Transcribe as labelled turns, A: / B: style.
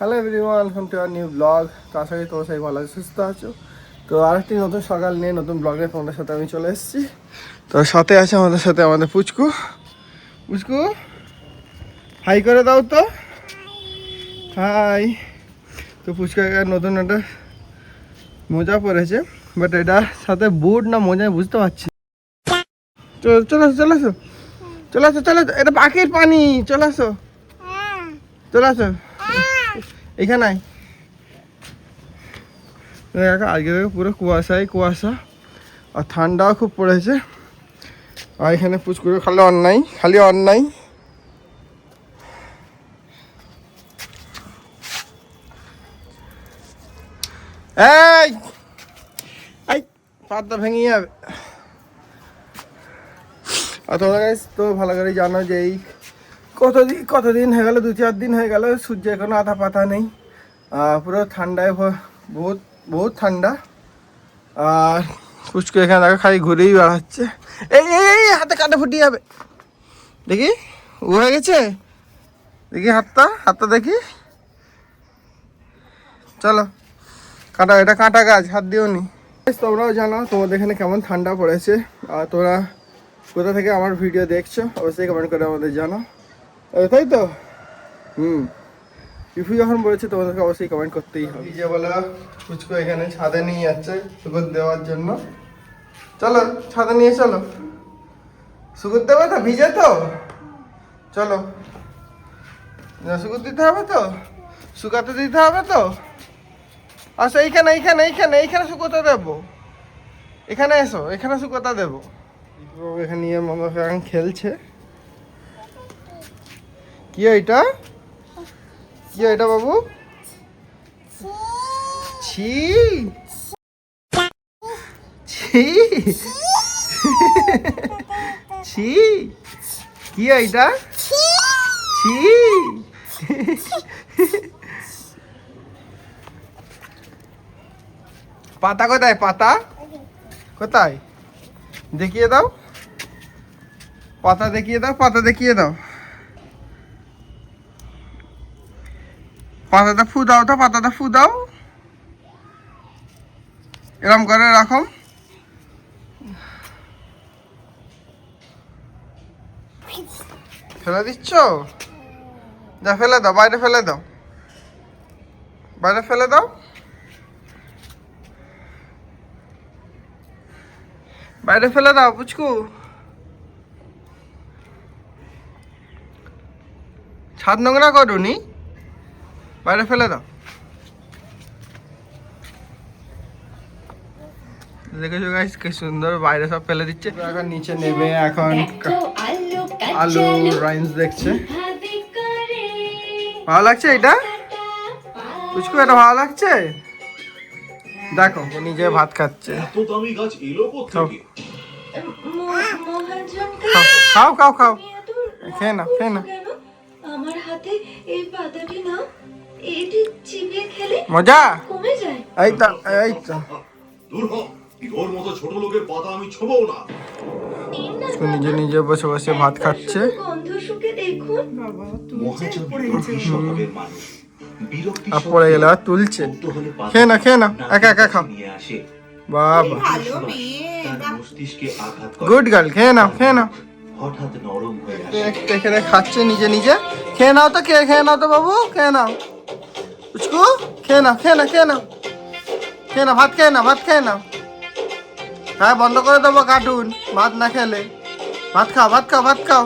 A: Hello everyone welcome to our new blog তো আশা করি তোমার সবাই ভালো আছো, সুস্থ আছো। তো আরেকটি নতুন সকাল নিয়ে নতুন ব্লগ তোমাদের সাথে আমি চলে এসেছি। তো সাথে আছে আমাদের সাথে আমাদের পুচকু। পুচকু হাই করে দাও তো। হাই তো পুচকু একটা নতুন একটা মোজা পরেছে বাট এটা সাথে বুট না মোজা বুঝতে পারছি। চলো চলে আসো চলে আসো। চলে আসো চলে এটা পাখির পানি চলে আসো। চলে আসো। এখানে আয়। আজকে পুরো কুয়াশাই কুয়াশা, আর ঠান্ডাও খুব পড়েছে। আর এখানে পুচকুরে খালি অন্যায় খালি অন্যায়। এই! এই ভেঙে যাবে। আর তো ভালো করে জানো যে এই কতদিন কতদিন হয়ে গেল? দু চার দিন হয়ে গেল। সূর্য এখনও আধা পাতা নেই। পুরো ঠান্ডায় বহুত বহুত ঠান্ডা। আর পুচকু এখানে দেখো, খালি ঘুরেই বেড়াচ্ছে এই এই হাতে কাটা ফুটিয়ে যাবে। দেখি, ও হয়ে গেছে? দেখি হাতটা হাতটা দেখি। চলো, কাটা, এটা কাঁটা গাছ, হাত দিও নি। তোমরাও জানো, তোমাদের এখানে কেমন ঠান্ডা পড়েছে। আর তোমরা কোথা থেকে আমার ভিডিও দেখছ, অবশ্যই কমেন্ট করে আমাদের জানো তাই তো? হুম। রিফু যখন বলেছে তোমাদেরকে অবশ্যই কমেন্ট করতেই হবে। যে বলো ফুচকু এখানে ছাদে নিয়ে যাচ্ছে সুগর দেওয়ার জন্য। চলো ছাদে নিয়ে চলো। সুগর দেবে তো? ভিজে তো? চলো। সুগর দিতে হবে তো? শুকাতে দিতে হবে তো? আচ্ছা এইখানে এইখানে এইখানে এইখানে শুকোতে দেবো। এখানে এসো এখানে শুকোতা দেবো। এখানে নিয়ে মামা খেলছে। কি এটা? কি এটা বাবু? ছি। ছি। ছি। কি এটা? ছি। পাতা কোথায়? পাতা? কোথায়? দেখিয়ে দাও। পাতা দেখিয়ে দাও, পাতা দেখিয়ে দাও। পাতাটা ফু দাও তো, পাতাটা ফু দাও। এরম করে রাখো। ফেলে দিচ্ছ? যা, ফেলে দাও, বাইরে ফেলে দাও। বাইরে ফেলে দাও। বাইরে ফেলে দাও, পুচকু। ছাদ নোংরা করুনি বাইরে ফেলে দাও। দেখেছ গাইস কি সুন্দর বাইরে সব ফেলে দিচ্ছে। এখন নিচে নেবে এখন আলু রাইন্স দেখছে। ভালো লাগছে এটা? পুচকু এটা ভালো লাগছে? দেখো ও নিজে ভাত খাচ্ছে। খাও। খাও খাও খেয়ে না খেয়ে না
B: আমার হাতে এই পাতাটি নাও। এটি চিবিয়ে খেলে
A: মজা?
B: কমে যায়।
A: এই তো এই তো।
C: দূর হ তোর মতো ছোট লোকের পাতা আমি ছোবও না।
A: নিজে নিজে বসে বসে ভাত খাচ্ছে। আর পড়ে গেলে আর তুলছে। খেয়ে না খেয়ে না। একা একা খাও। বাবা।
C: তার মস্তিষ্কে আঘাত করে।
A: গুড গার্ল খেয়ে নাও খেয়ে নাও।
C: হয়ে
A: খাচ্ছে নিজে নিজে। খেয়ে নাও তো খেয়ে খেয়ে নাও তো বাবু খেয়ে নাও। পুচকু খেয়ে নাও, খেয়ে না খেয়ে নাও। খেয়ে না ভাত খেয়ে না ভাত খেয়ে নাও। হ্যাঁ বন্ধ করে দেবো কার্টুন ভাত না খেলে। ভাত খাও ভাত খাও ভাত খাও।